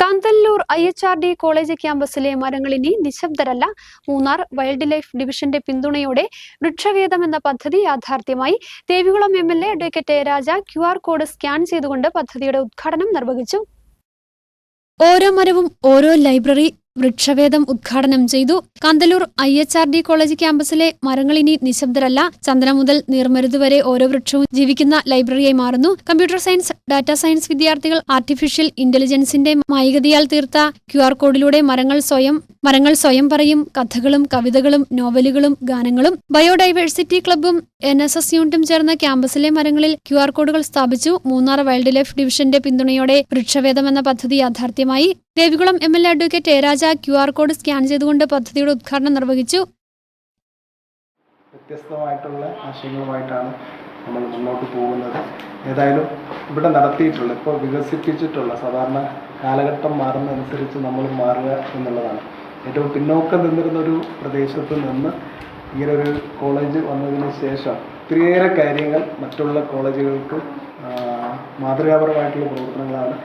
Kanthalloor I H R D college ക്യാമ്പസിലെ മരങ്ങൾ ഇനി നിശബ്ദരല്ല. Munnar wild life ഡിവിഷന്റെ പിന്തുണയോടെ വൃക്ഷവേദം എന്ന പദ്ധതി യാഥാർത്ഥ്യമായി. Devikulam M L A advocate Raja Q R code scan ചെയ്തുകൊണ്ട് പദ്ധതിയുടെ ഉദ്ഘാടനം നിർവഹിച്ചു. ഓരോ മരവും ഓരോ ലൈബ്രറി വൃക്ഷവേദം ഉദ്ഘാടനം ചെയ്തു. Kanthalloor I H R D college ക്യാമ്പസിലെ മരങ്ങൾ ഇനി നിശബ്ദരല്ല. ചന്ദ്രം മുതൽ നീർമരുത് വരെ ഓരോ വൃക്ഷവും ജീവിക്കുന്ന ലൈബ്രറിയായി മാറുന്നു. കമ്പ്യൂട്ടർ സയൻസ് ഡാറ്റാ സയൻസ് വിദ്യാർത്ഥികൾ ആർട്ടിഫിഷ്യൽ ഇന്റലിജൻസിന്റെ മായികതയാൽ തീർത്ത ക്യു ആർ കോഡിലൂടെ മരങ്ങൾ സ്വയം മരങ്ങൾ സ്വയം പറയും. കഥകളും കവിതകളും നോവലുകളും ഗാനങ്ങളും ബയോഡൈവേഴ്സിറ്റി ക്ലബ്ബും എൻ എസ് എസ് യൂണിറ്റും ചേർന്ന ക്യാമ്പസിലെ മരങ്ങളിൽ ക്യു ആർ കോഡുകൾ സ്ഥാപിച്ചു. മൂന്നാർ വൈൽഡ് ലൈഫ് ഡിവിഷന്റെ പിന്തുണയോടെ വൃക്ഷവേദം എന്ന പദ്ധതി യാഥാർത്ഥ്യമായി. Devikulam M L A advocate എരാജ Raja Q R code scan ചെയ്തുകൊണ്ട് പദ്ധതിയുടെ ഉദ്ഘാടനം നിർവഹിച്ചു. വ്യത്യസ്തമായിട്ടുള്ള ആശയങ്ങളുമായിട്ടാണ് നമ്മൾ മുന്നോട്ട് പോകുന്നത്. ഏതായാലും ഇവിടെ നടത്തിയിട്ടുള്ള ഇപ്പോൾ വികസിപ്പിച്ചിട്ടുള്ള സാധാരണ കാലഘട്ടം മാറുന്നതനുസരിച്ച് നമ്മൾ മാറുക എന്നുള്ളതാണ്. ഏറ്റവും പിന്നോക്കം നിന്നിരുന്ന ഒരു പ്രദേശത്ത് നിന്ന് ഇങ്ങനെ ഒരു കോളേജ് വന്നതിന് ശേഷം ഒത്തിരിയേറെ കാര്യങ്ങൾ മറ്റുള്ള കോളേജുകൾക്കും മാതൃകാപരമായിട്ടുള്ള പ്രവർത്തനങ്ങളാണ്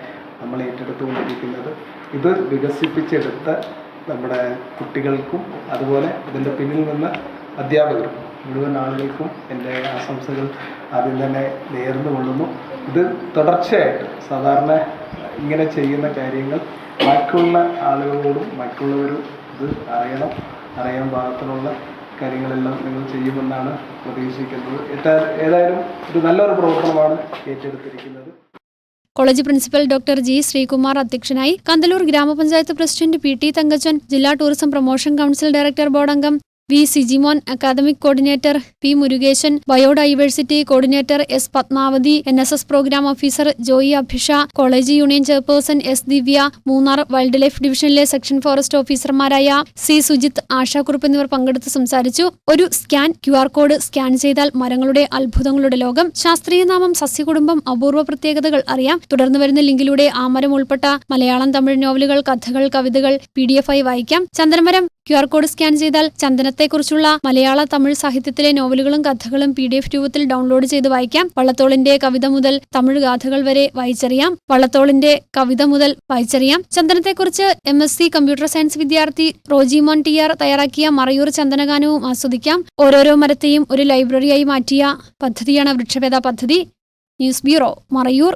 നമ്മൾ ഏറ്റെടുത്തുകൊണ്ടിരിക്കുന്നത്. ഇത് വികസിപ്പിച്ചെടുത്ത നമ്മുടെ കുട്ടികൾക്കും അതുപോലെ ഇതിന്റെ പിന്നിൽ നിന്ന് അധ്യാപകർക്കും മുഴുവൻ ആളുകൾക്കും എന്റെ ആശംസകൾ ആദ്യം തന്നെ നേർന്നു കൊള്ളുന്നു. ഇത് തുടർച്ചയായിട്ട് സാധാരണ ഇങ്ങനെ ചെയ്യുന്ന കാര്യങ്ങൾ ബാക്കിയുള്ള ആളുകളോടും മറ്റുള്ളവരും ഇത് അറിയണം. അറിയാൻ പാകത്തിനുള്ള കാര്യങ്ങളെല്ലാം നിങ്ങൾ ചെയ്യുമെന്നാണ് പ്രതീക്ഷിക്കുന്നത്. ഏതായാലും ഇത് നല്ലൊരു പ്രവർത്തനമാണ് ഏറ്റെടുത്തിരിക്കുന്നത്. College principal doctor G Sreekumar അധ്യക്ഷനായി കന്തലൂർ ഗ്രാമപഞ്ചായത്ത് പ്രസിഡന്റ് പി ടി തങ്കച്ചൻ ജില്ലാ tourism promotion council director board അംഗം V Sijimon academic coordinator P Murukesan biodiversity coordinator S Padmavathi N S S programme officer Joy Abhisha college union chairperson S Divya Munnar wildlife ഡിവിഷനിലെ section forest ഓഫീസർമാരായ C Sujith Asha Kurup എന്നിവർ പങ്കെടുത്ത് സംസാരിച്ചു. ഒരു scan Q R code scan ചെയ്താൽ മരങ്ങളുടെ അത്ഭുതങ്ങളുടെ ലോകം ശാസ്ത്രീയ നാമം സസ്യകുടുംബം അപൂർവ പ്രത്യേകതകൾ അറിയാം. തുടർന്ന് വരുന്ന ലിങ്കിലൂടെ ആ മരം ഉൾപ്പെട്ട മലയാളം തമിഴ് നോവലുകൾ കഥകൾ കവിതകൾ പി ഡി എഫ് ആയി വായിക്കാം. ചന്ദ്രമരം ക്യു ആർ കോഡ് സ്കാൻ ചെയ്താൽ ചന്ദനത്തെക്കുറിച്ചുള്ള മലയാള തമിഴ് സാഹിത്യത്തിലെ നോവലുകളും കഥകളും പി ഡി എഫ് രൂപത്തിൽ ഡൗൺലോഡ് ചെയ്ത് വായിക്കാം. വള്ളത്തോളിന്റെ കവിത മുതൽ തമിഴ് ഗാഥകൾ വരെ വായിച്ചറിയാം. വള്ളത്തോളിന്റെ കവിത മുതൽ വായിച്ചറിയാം. ചന്ദനത്തെക്കുറിച്ച് M S C computer science വിദ്യാർത്ഥി റോജിമോൻ ടി ആർ തയ്യാറാക്കിയ മറയൂർ ചന്ദനഗാനവും ആസ്വദിക്കാം. ഓരോരോ മരത്തെയും ഒരു ലൈബ്രറിയായി മാറ്റിയ പദ്ധതിയാണ് വൃക്ഷഭേദ പദ്ധതി. News bureau Marayoor.